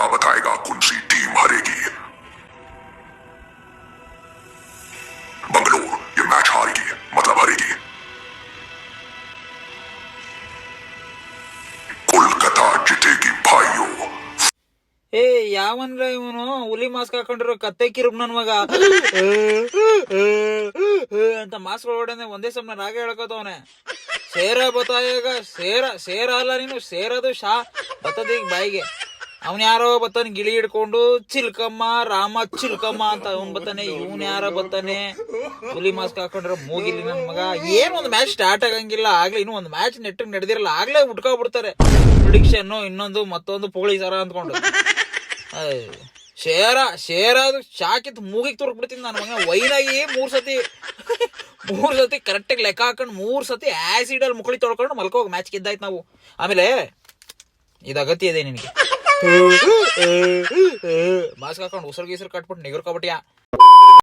क्या बताएगा कौन सी टीम हारेगी बंगलोर ये मैच हारेगी मतलब हारेगी कोलकाता जीतेगी भाइयों ಏ ಯಾವನ್ರ ಇವನು? ಹುಲಿ ಮಾಸ್ಕ್ ಹಾಕೊಂಡಿರೋ ಕತ್ತೆ ಕಿರುಬ್ ನನ್ ಮಗ. ಅಂತ ಮಾಸ್ಕ್ ಹೊಡೆ ಒಂದೇ ಸಮಯ ರಾಗ ಹೇಳ್ಕೊತವನೆ ಸೇರ ಬತಾಯಾಗ, ಸೇರ ಸೇರ ಅಲ್ಲ ನೀನು, ಸೇರದು ಶಾ ಬತ್ತದೀಗ ಬಾಯಿಗೆ. ಅವನ್ ಯಾರೋ ಬತ್ತಾನೆ ಗಿಳಿ ಹಿಡ್ಕೊಂಡು, ಚಿಲ್ಕಮ್ಮ, ರಾಮ, ಚಿಲ್ಕಮ್ಮ ಅಂತ ಅವನ್ ಬತ್ತಾನೆ, ಇವನ್ ಯಾರ ಬತ್ತಾನೆ. ಹುಲಿ ಮಾಸ್ಕ್ ಹಾಕೊಂಡ್ರೆ ಮೂಗಿಲಿ ನನ್ ಮಗ. ಏನ್ ಒಂದ್ ಮ್ಯಾಚ್ ಸ್ಟಾರ್ಟ್ ಆಗಂಗಿಲ್ಲ. ಆಗ್ಲೇ ಇನ್ನೂ ಒಂದ್ ಮ್ಯಾಚ್ ನೆಟ್ ನಡೆದಿರಲ್ಲ. ಆಗ್ಲೇ ಉಟ್ಕೊಬಿಡ್ತಾರೆ. ಪ್ರಿಡಿಕ್ಷನ್ ಇನ್ನೊಂದು, ಮತ್ತೊಂದು ಪೋಳಿ ಸರ ಅಂದ್ಕೊಂಡು. ಶೇರ ಶೇರ ಅದು ಶಾಕಿತ್ ಮೂಗಿಗೆ ತುರ್ಕ್ಬಿಡ್ತೀನಿ ನನ್ನ ಮಗ. ವೈನಾಗಿ ಮೂರ್ ಸತಿ ಮೂರ್ ಸತಿ ಕರೆಕ್ಟಾಗಿ ಲೆಕ್ಕ ಹಾಕೊಂಡು, ಮೂರ್ ಸತಿ ಆಸಿಡ್ ಅಲ್ಲಿ ಮುಕ್ಳಿ ತೊಳ್ಕೊಂಡು ಮಲ್ಕೋಗಿ ಮ್ಯಾಚ್ ಗೆದ್ದಾಯ್ತು ನಾವು. ಆಮೇಲೆ, ಇದು ಅಗತ್ಯ ಇದೆ ನಿನಗೆ. ಮಾಸ್ಕ್ ಹಾಕೊಂಡು ಉಸಿರು ಗೀಸರು ಕಟ್ಬಿಟ್ಟು ನಿಗರ್ಕೊಬಿಟ್ಯಾ